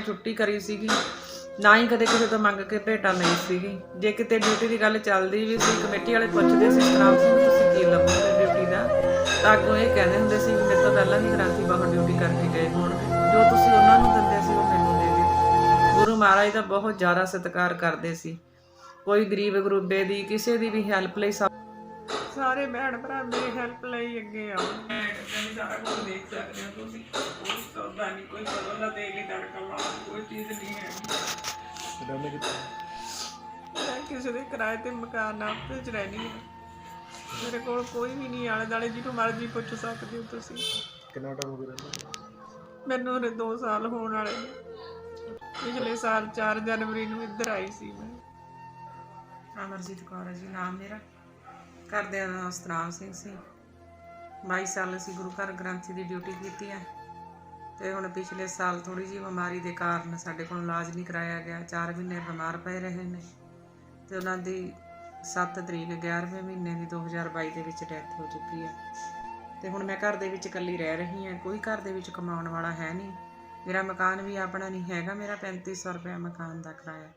ਛੁੱਟੀ ਕਰੀ ਸੀਗੀ। ਨਾ ਹੀ ਕਦੇ ਕਿਸੇ ਤੋਂ ਮੰਗ ਕੇ ਭੇਟਾ ਲਈ ਸੀਗੀ। ਜੇ ਕਿਤੇ ਡਿਊਟੀ ਦੀ ਗੱਲ ਚੱਲਦੀ ਵੀ ਸੀ ਕਮੇਟੀ ਵਾਲੇ ਪੁੱਛਦੇ ਸੀ ਸਤਨਾਮ ਸਿੰਘ ਤੁਸੀਂ ਕੀ ਲਵੋਗੇ ਡਿਊਟੀ ਦਾ? ਤਾਂ ਅੱਗੋਂ ਇਹ ਕਹਿੰਦੇ ਹੁੰਦੇ ਸੀ ਵੀ ਮੇਰੇ ਤੋਂ ਪਹਿਲਾਂ ਵੀ ਗ੍ਰਾਂਥੀ ਬਾਹਰ ਡਿਊਟੀ ਕਰਕੇ ਗਏ ਹੋਣ। ਜੋ ਤੁਸੀਂ ਉਹਨਾਂ ਨੂੰ ਦਿੰਦੇ ਸੀ ਉਹ ਮੈਨੂੰ ਦੇ ਦਿਓ। ਗੁਰੂ ਮਹਾਰਾਜ ਦਾ ਬਹੁਤ ਜ਼ਿਆਦਾ ਸਤਿਕਾਰ ਕਰਦੇ ਸੀ। ਕੋਈ ਗਰੀਬ ਗਰੂਬੇ ਦੀ ਕਿਸੇ ਦੀ ਵੀ ਹੈਲਪ ਲਈ ਸਾਰੇ ਭੈਣ ਭਰਾ ਮੇਰੀ ਹੈਲਪ ਲਈ ਅੱਗੇ ਆਓ। ਮੈਂ ਕਹਿੰਦੀ ਸਾਰਾ ਕੁਝ ਦੇਖ ਸਕਦੇ ਹੋ ਤੁਸੀਂ। ਕੋਈ ਸੌਦਾ ਨਹੀਂ ਕੋਈ ਬਦਲ ਨਾ ਦੇ ਲਈ ਤੜਕਾ ਲਾਉਣ ਕੋਈ ਚੀਜ਼ ਨਹੀਂ ਹੈ। ਰਹਿੰਦੇ ਕਿੱਥੇ ਮੈਂ ਕਿਸੇ ਦੇ ਕਿਰਾਏ ਤੇ ਮਕਾਨ ਆਪੇ ਚ ਰਹਿਣੀ ਹੈ ਮੇਰੇ ਕੋਲ ਕੋਈ ਵੀ ਨਹੀਂ ਆਲੇ ਦਾਲੇ ਜਿਹਨੂੰ ਮਰਜ਼ੀ ਪੁੱਛ ਸਕਦੇ ਹੋ ਤੁਸੀਂ। ਕਿੰਨਾ ਟਾਈਮ ਹੋ ਗਿਆ ਰਹਿੰਦੇ? ਮੈਨੂੰ ਹਰੇ 2 ਸਾਲ ਹੋਣ ਵਾਲੇ ਨੇ। ਪਿਛਲੇ ਸਾਲ 4 ਜਨਵਰੀ ਨੂੰ ਇੱਧਰ ਆਈ ਸੀ ਮੈਂ। ਅਮਰਜੀਤ ਕੌਰ ਹੈ ਜੀ ਨਾਮ ਮੇਰਾ। ਘਰਦਿਆਂ ਦਾ ਨਾਮ ਸਤਨਾਮ ਸਿੰਘ ਸੀ। 22 ਸਾਲ ਅਸੀਂ ਗੁਰੂ ਘਰ ਗ੍ਰੰਥੀ ਦੀ ਡਿਊਟੀ ਕੀਤੀ ਹੈ ਤੇ ਹੁਣ ਪਿਛਲੇ ਸਾਲ ਥੋੜੀ ਜਿਹੀ ਬਿਮਾਰੀ ਦੇ ਕਾਰਨ ਸਾਡੇ ਕੋਲ ਇਲਾਜ ਨਹੀਂ ਕਰਾਇਆ ਗਿਆ। 4 ਮਹੀਨੇ ਬਿਮਾਰ ਪਏ ਰਹੇ ਨੇ ਤੇ ਉਹਨਾਂ ਦੀ 7 ਤਰੀਕ 11ਵੇਂ ਮਹੀਨੇ ਦੀ 2022 ਦੇ ਵਿੱਚ ਡੈਥ ਹੋ ਚੁੱਕੀ ਹੈ। ਤੇ ਹੁਣ ਮੈਂ ਘਰ ਦੇ ਵਿੱਚ ਇਕੱਲੀ ਰਹਿ ਰਹੀ ਹਾਂ, ਕੋਈ ਘਰ ਦੇ ਵਿੱਚ ਕਮਾਉਣ ਵਾਲਾ ਹੈ ਨਹੀਂ। ਮੇਰਾ ਮਕਾਨ ਵੀ ਆਪਣਾ ਨਹੀਂ ਹੈਗਾ, ਮੇਰਾ 3500 ਰੁਪਏ ਮਕਾਨ ਦਾ ਕਿਰਾਇਆ।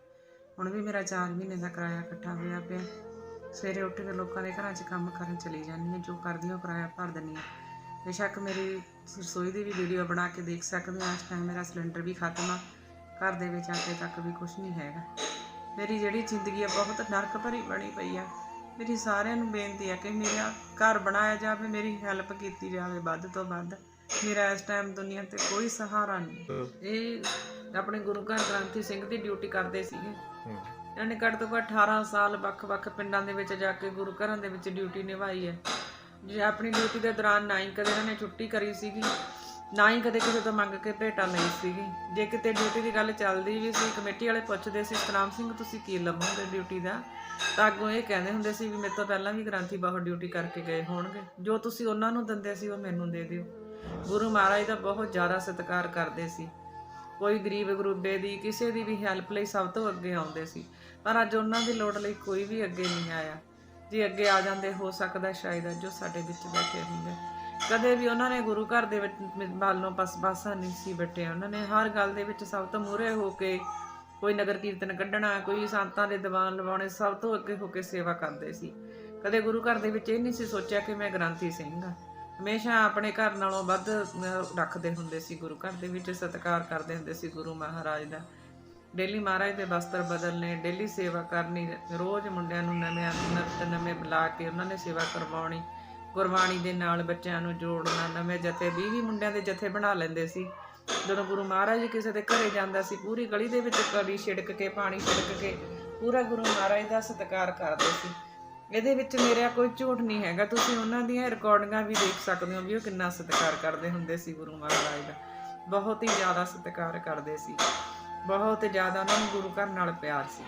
ਹੁਣ ਵੀ ਮੇਰਾ 4 ਮਹੀਨੇ ਦਾ ਕਿਰਾਇਆ ਇਕੱਠਾ ਹੋਇਆ ਪਿਆ। ਸਵੇਰੇ ਉੱਠ ਕੇ ਲੋਕਾਂ ਦੇ ਘਰਾਂ 'ਚ ਕੰਮ ਕਰਨ ਚਲੀ ਜਾਂਦੀ ਹਾਂ, ਜੋ ਕਰਦੀ ਹਾਂ ਉਹ ਕਿਰਾਇਆ ਭਰ ਦਿੰਦੀ ਹਾਂ। ਬੇਸ਼ੱਕ ਮੇਰੀ ਰਸੋਈ ਦੀ ਵੀ ਵੀਡੀਓ ਬਣਾ ਕੇ ਦੇਖ ਸਕਦੇ ਹੋ। ਇਸ ਟਾਈਮ ਮੇਰਾ ਸਿਲੰਡਰ ਵੀ ਖਤਮ ਆ। ਘਰ ਦੇ ਵਿੱਚ ਆਟੇ ਤੱਕ ਵੀ ਕੁਝ ਨਹੀਂ ਹੈਗਾ। ਮੇਰੀ ਜਿਹੜੀ ਜ਼ਿੰਦਗੀ ਆ ਬਹੁਤ ਨਰਕ ਭਰੀ ਬਣੀ ਪਈ ਆ। ਮੇਰੀ ਸਾਰਿਆਂ ਨੂੰ ਬੇਨਤੀ ਆ ਕਿ ਮੇਰਾ ਘਰ ਬਣਾਇਆ ਜਾਵੇ ਮੇਰੀ ਹੈਲਪ ਕੀਤੀ ਜਾਵੇ ਵੱਧ ਤੋਂ ਵੱਧ। ਮੇਰਾ ਇਸ ਟਾਈਮ ਦੁਨੀਆ ਤੇ ਕੋਈ ਸਹਾਰਾ ਨਹੀਂ। ਇਹ ਆਪਣੇ ਗੁਰੂ ਘਰ ਗ੍ਰੰਥੀ ਸਿੰਘ ਦੀ ਡਿਊਟੀ ਕਰਦੇ ਸੀਗੇ। ਇਹਨਾਂ ਨੇ ਘੱਟ ਤੋਂ ਘੱਟ 18 ਸਾਲ ਵੱਖ-ਵੱਖ ਪਿੰਡਾਂ ਦੇ ਵਿੱਚ ਜਾ ਕੇ ਗੁਰੂ ਘਰਾਂ ਦੇ ਵਿੱਚ ਡਿਊਟੀ ਨਿਭਾਈ ਹੈ। ਜੇ ਆਪਣੀ ਡਿਊਟੀ ਦੇ ਦੌਰਾਨ ਨਾ ਹੀ ਕਦੇ ਇਹਨਾਂ ਨੇ ਛੁੱਟੀ ਕਰੀ ਸੀਗੀ, ਨਾ ਹੀ ਕਦੇ ਕਿਸੇ ਤੋਂ ਮੰਗ ਕੇ ਭੇਟਾ ਲਈ ਸੀਗੀ। ਜੇ ਕਿਤੇ ਡਿਊਟੀ ਦੀ ਗੱਲ ਚੱਲਦੀ ਵੀ ਸੀ, ਕਮੇਟੀ ਵਾਲੇ ਪੁੱਛਦੇ ਸੀ, ਸਤਨਾਮ ਸਿੰਘ, ਤੁਸੀਂ ਕੀ ਲਵੋਗੇ ਡਿਊਟੀ ਦਾ? ਤਾਂ ਅੱਗੋਂ ਇਹ ਕਹਿੰਦੇ ਹੁੰਦੇ ਸੀ ਵੀ ਮੇਰੇ ਤੋਂ ਪਹਿਲਾਂ ਵੀ ਗ੍ਰਾਂਥੀ ਬਾਹਰ ਡਿਊਟੀ ਕਰਕੇ ਗਏ ਹੋਣਗੇ। ਜੋ ਤੁਸੀਂ ਉਹਨਾਂ ਨੂੰ ਦਿੰਦੇ ਸੀ, ਉਹ ਮੈਨੂੰ ਦੇ ਦਿਓ। ਗੁਰੂ ਮਹਾਰਾਜ ਦਾ ਬਹੁਤ ਜ਼ਿਆਦਾ ਸਤਿਕਾਰ ਕਰਦੇ ਸੀ। ਕੋਈ ਗਰੀਬ ਗਰੂਬੇ ਦੀ, ਕਿਸੇ ਦੀ ਵੀ ਹੈਲਪ ਲਈ ਸਭ ਤੋਂ ਅੱਗੇ ਆਉਂਦੇ ਸੀ। ਪਰ ਅੱਜ ਉਹਨਾਂ ਦੀ ਲੋੜ ਲਈ ਕੋਈ ਵੀ ਅੱਗੇ ਨਹੀਂ ਆਇਆ। ਜੇ ਅੱਗੇ ਆ ਜਾਂਦੇ, ਹੋ ਸਕਦਾ ਸ਼ਾਇਦ ਅੱਜ ਉਹ ਸਾਡੇ ਵਿੱਚ ਬੈਠੇ ਹੁੰਦੇ। ਕਦੇ ਵੀ ਉਹਨਾਂ ਨੇ ਗੁਰੂ ਘਰ ਦੇ ਵਿੱਚ ਵੱਲ ਨੂੰ ਨਹੀਂ ਸੀ ਬੈਠੇ ਉਹਨਾਂ ਨੇ ਹਰ ਗੱਲ ਦੇ ਵਿੱਚ ਸਭ ਤੋਂ ਮੂਹਰੇ ਹੋ ਕੇ ਕੋਈ ਨਗਰ ਕੀਰਤਨ ਕੱਢਣਾ, ਕੋਈ ਸੰਤਾਂ ਦੇ ਦੀਵਾਨ ਲਵਾਉਣੇ, ਸਭ ਤੋਂ ਅੱਗੇ ਹੋ ਕੇ ਸੇਵਾ ਕਰਦੇ ਸੀ। ਕਦੇ ਗੁਰੂ ਘਰ ਦੇ ਵਿੱਚ ਇਹ ਨਹੀਂ ਸੀ ਸੋਚਿਆ ਕਿ ਮੈਂ ਗ੍ਰੰਥੀ ਸਿੰਘ ਹਾਂ। ਹਮੇਸ਼ਾ ਆਪਣੇ ਘਰ ਨਾਲੋਂ ਵੱਧ ਰੱਖਦੇ ਹੁੰਦੇ ਸੀ ਗੁਰੂ ਘਰ ਦੇ ਵਿੱਚ, ਸਤਿਕਾਰ ਕਰਦੇ ਹੁੰਦੇ ਸੀ ਗੁਰੂ ਮਹਾਰਾਜ ਦਾ। ਡੇਲੀ ਮਹਾਰਾਜ ਦੇ ਵਸਤਰ ਬਦਲਨੇ, ਡੇਲੀ ਸੇਵਾ ਕਰਨੀ, ਰੋਜ਼ ਮੁੰਡਿਆਂ ਨੂੰ ਨਵੇਂ ਨਵੇਂ ਨਵੇਂ ਬੁਲਾ ਕੇ ਉਹਨਾਂ ਨੇ ਸੇਵਾ ਕਰਵਾਉਣੀ, ਗੁਰਬਾਣੀ ਦੇ ਨਾਲ ਬੱਚਿਆਂ ਨੂੰ ਜੋੜਨਾ, ਨਵੇਂ ਜਥੇ 20 20 ਮੁੰਡਿਆਂ ਦੇ ਜਥੇ ਬਣਾ ਲੈਂਦੇ ਸੀ। ਜਦੋਂ ਗੁਰੂ ਮਹਾਰਾਜ ਕਿਸੇ ਦੇ ਘਰੇ ਜਾਂਦਾ ਸੀ, ਪੂਰੀ ਗਲੀ ਦੇ ਵਿੱਚ ਕੜੀ ਛਿੜਕ ਕੇ, ਪਾਣੀ ਛਿੜਕ ਕੇ, ਪੂਰਾ ਗੁਰੂ ਮਹਾਰਾਜ ਦਾ ਸਤਿਕਾਰ ਕਰਦੇ ਸੀ। ਇਹਦੇ ਵਿੱਚ ਮੇਰਾ ਕੋਈ ਝੂਠ ਨਹੀਂ ਹੈਗਾ। ਤੁਸੀਂ ਉਹਨਾਂ ਦੀਆਂ ਰਿਕਾਰਡਿੰਗਾਂ ਵੀ ਦੇਖ ਸਕਦੇ ਹੋ ਵੀ ਉਹ ਕਿੰਨਾ ਸਤਿਕਾਰ ਕਰਦੇ ਹੁੰਦੇ ਸੀ ਗੁਰੂ ਮਹਾਰਾਜ ਦਾ। ਬਹੁਤ ਹੀ ਜ਼ਿਆਦਾ ਸਤਿਕਾਰ ਕਰਦੇ ਸੀ। ਬਹੁਤ ਜ਼ਿਆਦਾ ਉਹਨਾਂ ਨੂੰ ਗੁਰੂ ਘਰ ਨਾਲ ਪਿਆਰ ਸੀ।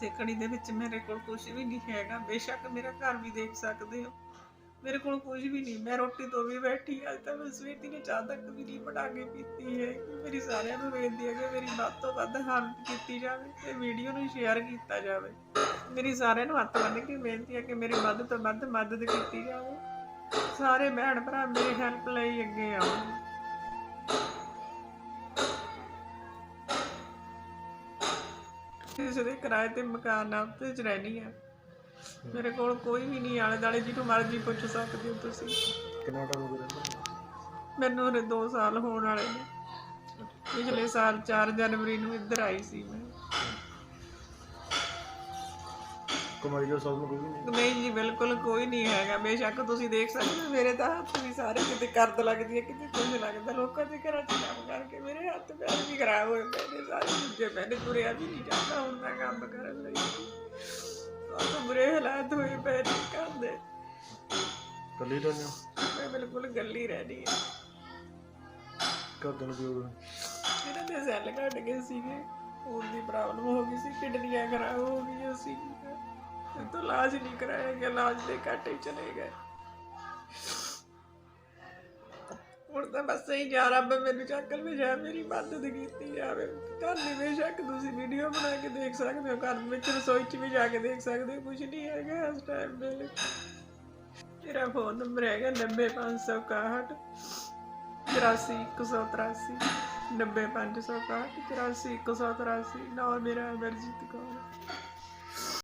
ਤੇ ਕੜੀ ਦੇ ਵਿੱਚ ਮੇਰੇ ਕੋਲ ਕੁਝ ਵੀ ਨਹੀਂ ਹੈਗਾ। ਬੇਸ਼ੱਕ ਮੇਰਾ ਘਰ ਵੀ ਦੇਖ ਸਕਦੇ ਹੋ। ਮੇਰੇ ਕੋਲ ਕੁਝ ਵੀ ਨਹੀਂ। ਮੈਂ ਰੋਟੀ ਤੋਂ ਵੀ ਬੈਠੀ ਅੱਜ ਤਾਂ ਮੈਂ ਸਵੇਰ ਦੀ ਨੇ ਚਾਹ ਤੱਕ ਵੀ ਨਹੀਂ ਬਣਾ ਕੇ ਪੀਤੀ ਹੈ ਮੇਰੀ ਸਾਰਿਆਂ ਨੂੰ ਬੇਨਤੀ ਹੈ ਕਿ ਮੇਰੀ ਵੱਧ ਤੋਂ ਵੱਧ ਹੈਲਪ ਕੀਤੀ ਜਾਵੇ ਤੇ ਵੀਡੀਓ ਨੂੰ ਸ਼ੇਅਰ ਕੀਤਾ ਜਾਵੇ। ਮੇਰੀ ਸਾਰਿਆਂ ਨੂੰ ਹੱਥ ਬੰਨ੍ਹ ਕੇ ਬੇਨਤੀ ਹੈ ਕਿ ਮੇਰੀ ਵੱਧ ਤੋਂ ਵੱਧ ਮਦਦ ਕੀਤੀ ਜਾਵੇ। ਸਾਰੇ ਭੈਣ ਭਰਾ ਮੇਰੀ ਹੈਲਪ ਲਈ ਅੱਗੇ ਆਓ। ਕਿਸੇ ਦੇ ਕਿਰਾਏ ਤੇ ਮਕਾਨ ਆਪੇ ਚ ਰਹਿਣੀ ਹੈ ਮੇਰੇ ਕੋਲ ਕੋਈ ਵੀ ਨਹੀਂ ਆਲੇ ਦਾਲੇ ਜਿਹਨੂੰ ਮਰਜ਼ੀ ਪੁੱਛ ਸਕਦੇ ਹੋ ਤੁਸੀਂ। ਕਿੰਨਾ ਟਾਈਮ ਹੋ ਗਿਆ ਮੈਨੂੰ ਹਰੇ 2 ਸਾਲ ਹੋਣ ਵਾਲੇ ਨੇ। ਪਿਛਲੇ ਸਾਲ 4 ਜਨਵਰੀ ਨੂੰ ਇੱਧਰ ਆਈ ਸੀ ਮੈਂ। ਕਮਾਈ ਦਾ ਸਾਧਨ ਕੋਈ ਵੀ ਨਹੀਂ। ਨਹੀਂ ਜੀ ਬਿਲਕੁਲ ਕੋਈ ਨਹੀਂ ਹੈਗਾ। ਬੇਸ਼ੱਕ ਤੁਸੀਂ ਦੇਖ ਸਕਦੇ ਹੋ ਮੇਰੇ ਤਾਂ ਹੱਥ ਵੀ ਸਾਰੇ ਕਿਤੇ ਕਰਦ ਲੱਗਦੀ ਹੈ ਕਿਤੇ ਕੁਝ ਲੱਗਦਾ। ਲੋਕਾਂ ਦੇ ਘਰਾਂ 'ਚ ਕੰਮ ਕਰਕੇ ਮੇਰੇ ਹੱਥ ਪੈਰ ਵੀ ਖਰਾਬ ਹੋਏ ਪਏ ਨੇ ਸਾਰੇ ਜੇ ਮੈंने ਤੁਰਿਆ ਵੀ ਨਹੀਂ ਜਾਂਦਾ ਹੁਣ ਮੈਂ ਕੰਮ ਕਰਨ ਲਈ। ਬਹੁਤ ਬੁਰੇ ਹਾਲਾਤ ਹੋਏ ਪਏ ਨੇ ਘਰ ਦੇ। ਕੱਲੀ ਰਹਿੰਦੇ ਹੋ? ਮੈਂ ਬਿਲਕੁਲ ਗੱਲੀ ਰਹਿਣੀ ਹੈ। ਘਰ ਦੇ ਨੂੰ ਕੀ ਹੋ ਗਿਆ? ਇਹਨਾਂ ਦੇ ਸੈੱਲ ਘਟ ਗਏ ਸੀਗੇ ਖੂਨ ਦੀ ਪ੍ਰੋਬਲਮ ਹੋ ਗਈ ਸੀ ਕਿਡਨੀਆਂ ਖਰਾਬ ਹੋ ਗਈਆਂ ਸੀ ਤੇ ਤੋਂ ਇਲਾਜ ਨਹੀਂ ਕਰਾਇਆ ਗਿਆ, ਇਲਾਜ ਦੇ ਘਾਟੇ ਚਲੇ ਗਏ। ਹੁਣ ਤਾਂ ਬਸ ਇਹੀ ਜਾ ਰੱਬ ਮੈਨੂੰ ਚੱਕਲ ਵਿੱਚ ਜਾ ਮੇਰੀ ਮਦਦ ਕੀਤੀ ਜਾਵੇ। ਘਰ ਦੇ ਬੇਸ਼ੱਕ ਤੁਸੀਂ ਵੀਡੀਓ ਬਣਾ ਕੇ ਦੇਖ ਸਕਦੇ ਹੋ, ਘਰ ਵਿੱਚ ਰਸੋਈ 'ਚ ਵੀ ਜਾ ਕੇ ਦੇਖ ਸਕਦੇ ਹੋ ਕੁਝ ਨਹੀਂ ਹੈਗਾ ਇਸ ਟਾਈਮ ਦੇ ਲਈ ਮੇਰਾ ਫੋਨ ਨੰਬਰ ਹੈਗਾ 90561 84183 90561 84 183 ਨਾਮ ਮੇਰਾ ਅਮਰਜੀਤ ਕੌਰ।